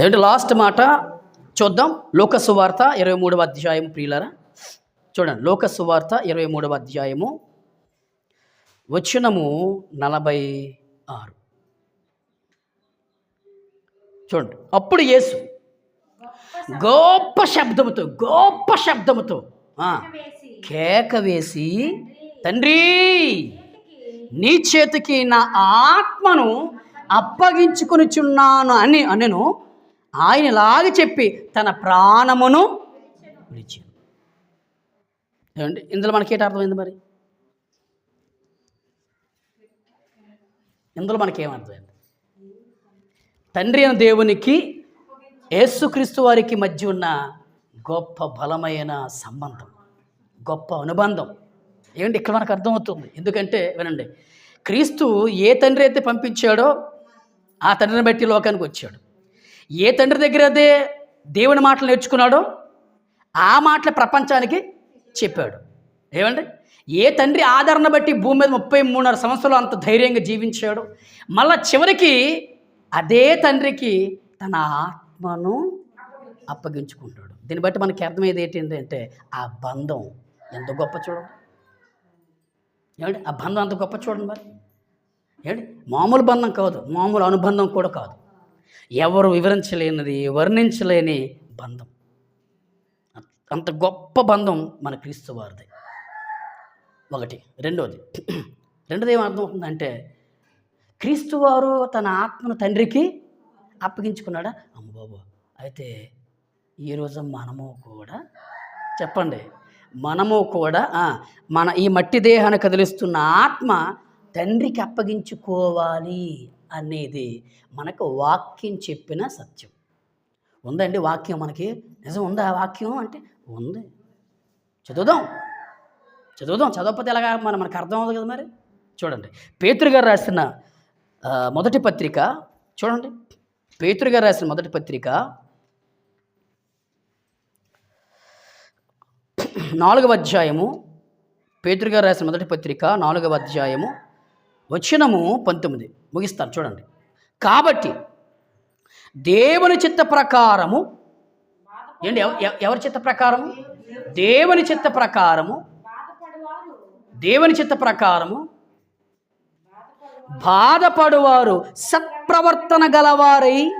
ఏమిటి లాస్ట్ మాట? చూద్దాం. లోకసువార్త ఇరవై మూడవ అధ్యాయం ప్రియులరా. చూడండి. లోకసువార్త ఇరవై మూడవ అధ్యాయము వచనము నలభై ఆరు. చూడండి. అప్పుడు యేసు గొప్ప శబ్దముతో గొప్ప శబ్దముతో కేక వేసి తండ్రి నీ చేతికి నా ఆత్మను అప్పగించుకొనిచున్నాను అని అనెను ఆయన ఇలాగ చెప్పి తన ప్రాణమును విడిచాను ఏమండి? ఇందులో మనకి ఏంటి అర్థమైంది మరి? ఇందులో మనకి ఏమర్థమైంది తండ్రి అయిన దేవునికి యేసుక్రీస్తు వారికి మధ్య ఉన్న గొప్ప బలమైన సంబంధం గొప్ప అనుబంధం. ఏమండి? ఇక్కడ మనకు అర్థమవుతుంది. ఎందుకంటే వినండి క్రీస్తు ఏ తండ్రి అయితే పంపించాడో ఆ తండ్రిని బట్టి లోకానికి వచ్చాడు. ఏ తండ్రి దగ్గర అయితే దేవుని మాటలు నేర్చుకున్నాడో ఆ మాటలు ప్రపంచానికి చెప్పాడు. ఏమండి? ఏ తండ్రి ఆదరణ బట్టి భూమి మీద ముప్పై మూడున్నర సంవత్సరాలు అంత ధైర్యంగా జీవించాడు మళ్ళా చివరికి అదే తండ్రికి తన ఆత్మను అప్పగించుకుంటాడు. దీన్ని బట్టి మనకి అర్థమయ్యేది ఏంటి అంటే ఆ బంధం ఎంత గొప్ప చూడండి. ఏమండి? ఆ బంధం అంత గొప్ప చూడండి మరి. ఏమండి? మామూలు బంధం కాదు మామూలు అనుబంధం కూడా కాదు. ఎవరు వివరించలేనిది వర్ణించలేని బంధం. అంత గొప్ప బంధం మన క్రీస్తు వారిది. ఒకటి. రెండోది. రెండోది ఏమర్థమవుతుందంటే క్రీస్తు వారు తన ఆత్మను తండ్రికి అప్పగించుకున్నాడా? అమ్మబాబు అయితే ఈరోజు మనము కూడా చెప్పండి. మనము కూడా మన ఈ మట్టి దేహాన్ని కదిలిస్తున్న ఆత్మ తండ్రికి అప్పగించుకోవాలి. అనేది మనకు వాక్యం చెప్పిన సత్యం. ఉందండి వాక్యం మనకి? నిజం ఉందా ఆ వాక్యం? అంటే ఉంది. చదువుదాం. చదువుదాం. చదవకపోతే ఎలాగా మన మనకు అర్థం అవుతుంది కదా మరి? చూడండి. పేతురు గారు రాసిన మొదటి పత్రిక చూడండి. పేతురు గారు రాసిన మొదటి పత్రిక నాలుగవ అధ్యాయము. పేతురు గారు రాసిన మొదటి పత్రిక నాలుగవ అధ్యాయము. వచనము పంతొమ్మిది. ముగిస్తారు చూడండి. కాబట్టి దేవుని చిత్త ప్రకారము ఏంటి? ఎవ- ఎవరి చిత్త ప్రకారము? దేవుని చిత్త ప్రకారము దేవుని చిత్త ప్రకారము బాధపడువారు సత్ప్రవర్తన గలవారై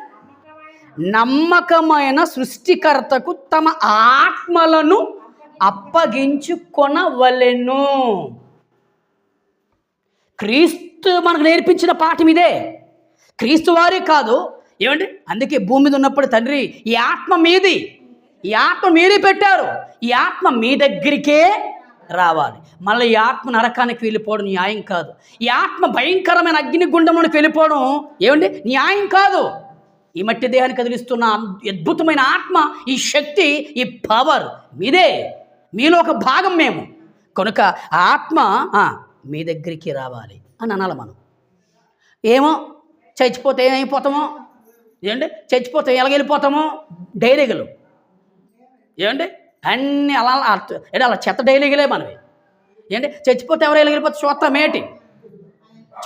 నమ్మకమైన సృష్టికర్తకు తమ ఆత్మలను అప్పగించుకొనవలెను. క్రీస్తు మనకు నేర్పించిన పాఠం ఇదే. క్రీస్తు వారే కాదు. ఏమండి? అందుకే భూమి మీద ఉన్నప్పుడు తండ్రి ఈ ఆత్మ మీది. ఈ ఆత్మ మీరే పెట్టారు. ఈ ఆత్మ మీ దగ్గరికే రావాలి. మళ్ళీ ఈ ఆత్మ నరకానికి వెళ్ళిపోవడం న్యాయం కాదు. ఈ ఆత్మ భయంకరమైన అగ్నిగుండంలోకి వెళ్ళిపోవడం ఏమండి? న్యాయం కాదు. ఈ మట్టి దేహాన్ని కదిలిస్తున్న అద్భుతమైన ఆత్మ ఈ శక్తి ఈ పవర్ మీదే. మీలో ఒక భాగం మేము. కనుక ఆత్మ మీ దగ్గరికి రావాలి అని అనాలి మనం. ఏమో చచ్చిపోతే ఏమైపోతామో? ఏమండి చచ్చిపోతే ఎలాగెళ్ళిపోతామో? డైరీగలు. ఏమండి అన్నీ అలా అంటే అలా చెత్త డైలీగలే మనవి. ఏంటి? చచ్చిపోతే ఎవరు వెళ్ళిపోతే చూస్తామేటి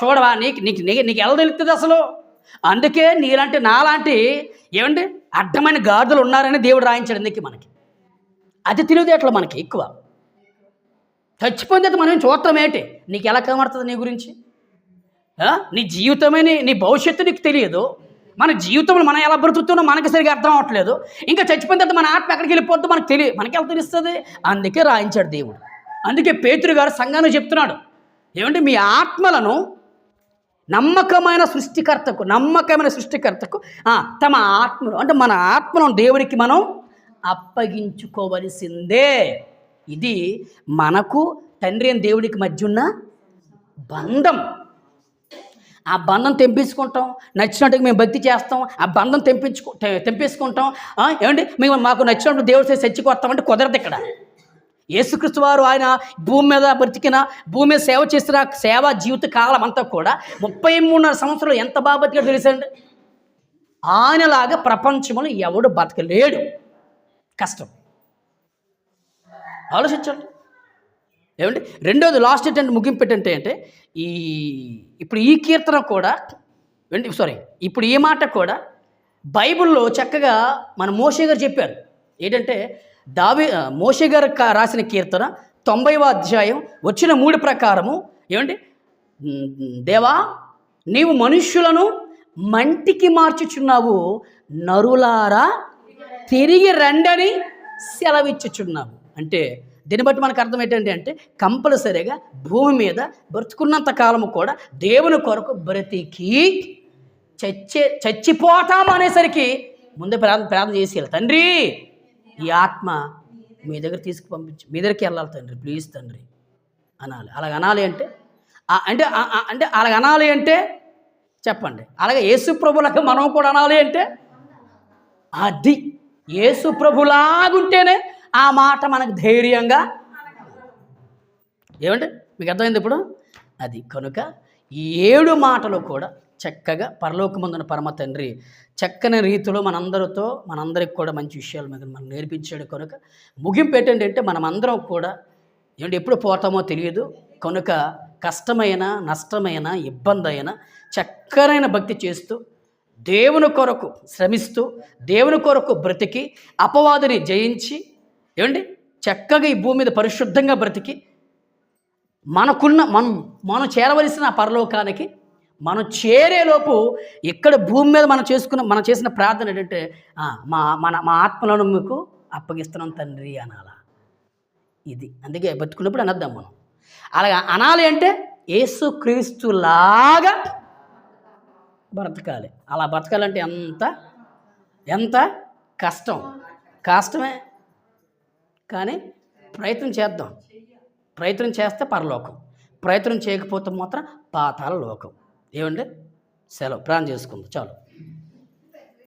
చూడవా? నీకు నీకు నీకు నీకు ఎలా తెలుస్తుంది అసలు? అందుకే నీలాంటి నాలాంటి ఏమండి? అడ్డమైన గాదులు ఉన్నారని దేవుడు రాయించాడు మనకి. అది తెలివితేటలు మనకి ఎక్కువ. చచ్చిపోయిన మనం చూడటం ఏంటి? నీకు ఎలా కనబడుతుంది నీ గురించి? నీ జీవితమే నీ నీ భవిష్యత్తు నీకు తెలియదు. మన జీవితంలో మనం ఎలా బ్రతుకుతున్నా మనకి సరిగా అర్థం అవ్వట్లేదు ఇంకా చచ్చిపోయిన తర్వాత మన ఆత్మ ఎక్కడికి వెళ్ళిపోద్దో మనకు తెలియదు మనకి ఎలా తెలుస్తుంది? అందుకే రాయించాడు దేవుడు. అందుకే పేతురు గారు సంఘాన్ని చెప్తున్నాడు. ఏమంటే మీ ఆత్మలను నమ్మకమైన సృష్టికర్తకు నమ్మకమైన సృష్టికర్తకు తమ ఆత్మను అంటే మన ఆత్మను దేవునికి మనం అప్పగించుకోవలసిందే. ఇది మనకు తండ్రి అని దేవుడికి మధ్య ఉన్న బంధం. ఆ బంధం తెంపించుకుంటాం నచ్చినట్టుగా మేము భక్తి చేస్తాం. ఆ బంధం తెంపించుకు తెంపించుకుంటాం తెంపేసుకుంటాం. ఏమండి? మేము మాకు నచ్చినట్టు దేవుడు చేసి చచ్చిపోతామంటే కుదరదు ఇక్కడ. యేసుక్రీస్తు వారు ఆయన భూమి మీద బ్రతికిన భూమి మీద సేవ చేసిన సేవా జీవిత కాలం అంతా కూడా ముప్పై మూడున్నర సంవత్సరాలు ఎంత బాగా బతికాడో తెలుసండి ఆయనలాగా ప్రపంచంలో ఎవడు బతకలేడు. కష్టం. ఆలోచించండి. ఏమండి? రెండోది లాస్ట్ ఏంటంటే ముగింపు ఏంటంటే అంటే ఈ ఇప్పుడు ఈ కీర్తన కూడా సారీ ఇప్పుడు ఈ మాట కూడా బైబిల్లో చక్కగా మన మోషే గారు చెప్పారు. ఏంటంటే దావి మోషే గారు కా- రాసిన కీర్తన తొంభైవ అధ్యాయం వచ్చిన మూడు ప్రకారము ఏమండి? దేవా నీవు మనుష్యులను మంటికి మార్చుచున్నావు నరులారా తిరిగి రండని సెలవిచ్చుచున్నావు. అంటే దీన్ని బట్టి మనకు అర్థం ఏంటంటే అంటే కంపల్సరీగా భూమి మీద బ్రతుకున్నంత కాలము కూడా దేవుని కొరకు బ్రతికి చచ్చే చచ్చిపోతాం అనేసరికి ముందే ప్రార్థన ప్రార్థన చేసి తండ్రి ఈ ఆత్మ మీ దగ్గర తీసుకు పంపించి మీ దగ్గరికి వెళ్ళాలి తండ్రి ప్లీజ్ తండ్రి అనాలి. అలాగ అనాలి అంటే అంటే అంటే అలాగ అనాలి అంటే చెప్పండి. అలాగే యేసు ప్రభులకు మనం కూడా అనాలి అంటే అది యేసు ప్రభులాగుంటేనే ఆ మాట మనకు ధైర్యంగా ఏమంటే మీకు అర్థమైంది ఇప్పుడు? అది కనుక ఈ ఏడు మాటలు కూడా చక్కగా పరలోకమందున పరమ తండ్రి చక్కని రీతిలో మనందరితో మనందరికి కూడా మంచి విషయాలు మీద మనం నేర్పించాడు కనుక ముగింపు ఏంటంటే మనమందరం కూడా ఏమంటే ఎప్పుడు పోతామో తెలియదు. కనుక కష్టమైన నష్టమైన ఇబ్బంది అయినా చక్కనైన భక్తి చేస్తూ దేవుని కొరకు శ్రమిస్తూ దేవుని కొరకు బ్రతికి అపవాదిని జయించి ఏమండి? చక్కగా ఈ భూమి మీద పరిశుద్ధంగా బ్రతికి మనకున్న మనం మనం చేరవలసిన పరలోకానికి మనం చేరేలోపు ఇక్కడ భూమి మీద మనం చేసుకున్న మనం చేసిన ప్రార్థన ఏంటంటే మా మన మా ఆత్మలను మీకు అప్పగిస్తున్నాం తండ్రి అనాల. ఇది. అందుకే బతుకున్నప్పుడు అనద్దాం మనం. అలాగా అనాలి అంటే యేసుక్రీస్తులాగా బ్రతకాలి. అలా బ్రతకాలంటే ఎంత? ఎంత? కష్టం. కష్టమే. కానీ ప్రయత్నం చేద్దాం. ప్రయత్నం చేస్తే పరలోకం. ప్రయత్నం చేయకపోతే మాత్రం పాతాల లోకం. ఏమండి? సెలవు. ప్రాణం చేసుకుందాం. చాలు.